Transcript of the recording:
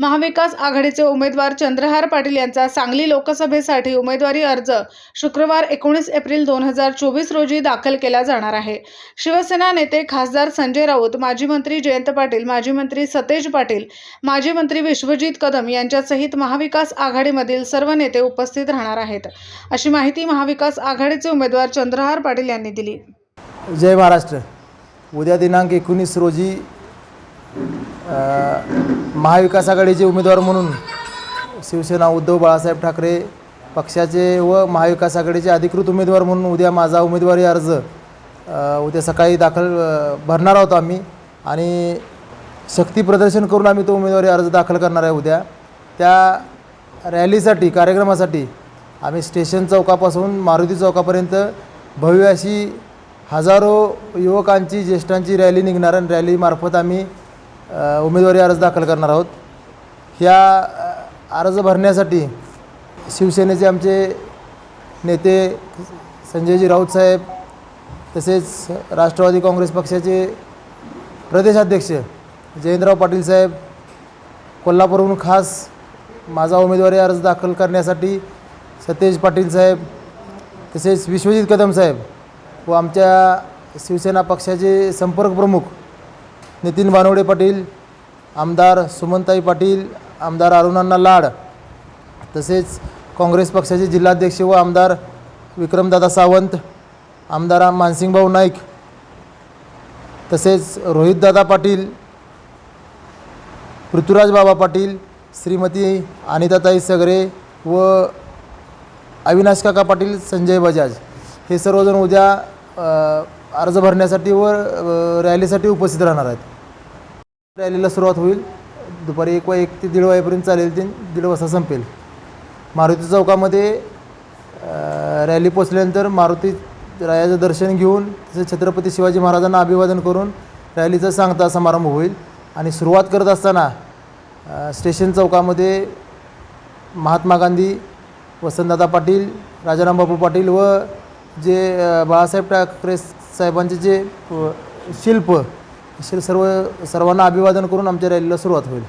महाविकास आघाडीचे उमेदवार चंद्रहार पाटील यांचा सांगली लोकसभेसाठी उमेदवारी अर्ज शुक्रवार एकोणीस एप्रिल दोन हजार चोवीस रोजी दाखल केला जाणार आहे. शिवसेना नेते खासदार संजय राऊत माजी मंत्री जयंत पाटील माजी मंत्री सतेज पाटील माजी मंत्री विश्वजित कदम यांच्यासहित महाविकास आघाडीमधील सर्व नेते उपस्थित राहणार आहेत. अशी माहिती महाविकास आघाडीचे उमेदवार चंद्रहार पाटील यांनी दिली. जय महाराष्ट्र. उद्या दिनांक एकोणीस रोजी महाविकास आघाडीचे उमेदवार म्हणून शिवसेना उद्धव बाळासाहेब ठाकरे पक्षाचे व महाविकास आघाडीचे अधिकृत उमेदवार म्हणून उद्या माझा उमेदवारी अर्ज उद्या सकाळी दाखल भरणार आहोत आम्ही आणि शक्ती प्रदर्शन करून आम्ही तो उमेदवारी अर्ज दाखल करणार आहे उद्या. त्या रॅलीसाठी कार्यक्रमासाठी आम्ही स्टेशन चौकापासून मारुती चौकापर्यंत भव्य अशी हजारो युवकांची ज्येष्ठांची रॅली निघणार आणि रॅलीमार्फत आम्ही उमेदवारी अर्ज दाखल करणार आहोत. ह्या अर्ज भरण्यासाठी शिवसेनेचे आमचे नेते संजयजी राऊत साहेब तसेच राष्ट्रवादी काँग्रेस पक्षाचे प्रदेशाध्यक्ष जयंतराव पाटील साहेब कोल्हापूरहून खास माझा उमेदवारी अर्ज दाखल करण्यासाठी सतेज पाटील साहेब तसेच विश्वजित कदम साहेब व आमच्या शिवसेना पक्षाचे संपर्क प्रमुख नितीन बानवडे पाटील आमदार सुमनताई पाटील आमदार अरुणांना लाड तसेच काँग्रेस पक्षाचे जिल्हाध्यक्ष व आमदार विक्रमदादा सावंत आमदार मानसिंगभाऊ नाईक तसेच रोहितदादा पाटील पृथ्वीराज बाबा पाटील श्रीमती अनिताताई सगरे व अविनाश काका पाटील संजय बजाज. हे सर्वजण उद्या अर्ज भरण्यासाठी व रॅलीसाठी उपस्थित राहणार आहेत. रॅलीला सुरुवात होईल. दुपारी एक वा एक ते दीड वाजेपर्यंत चालेल ते. दीड वाजता संपेल. मारुती चौकामध्ये रॅली पोचल्यानंतर मारुती रायाचं दर्शन घेऊन तसेच छत्रपती शिवाजी महाराजांना अभिवादन करून रॅलीचा सांगता समारंभ होईल. आणि सुरुवात करत असताना स्टेशन चौकामध्ये महात्मा गांधी वसंतदादा पाटील राजारामबापू पाटील व जे बाळासाहेब ठाकरे साहेबांचे जे शिल्प असे सर्व सर्वांना अभिवादन करून आमच्या रॅलीला सुरुवात होईल.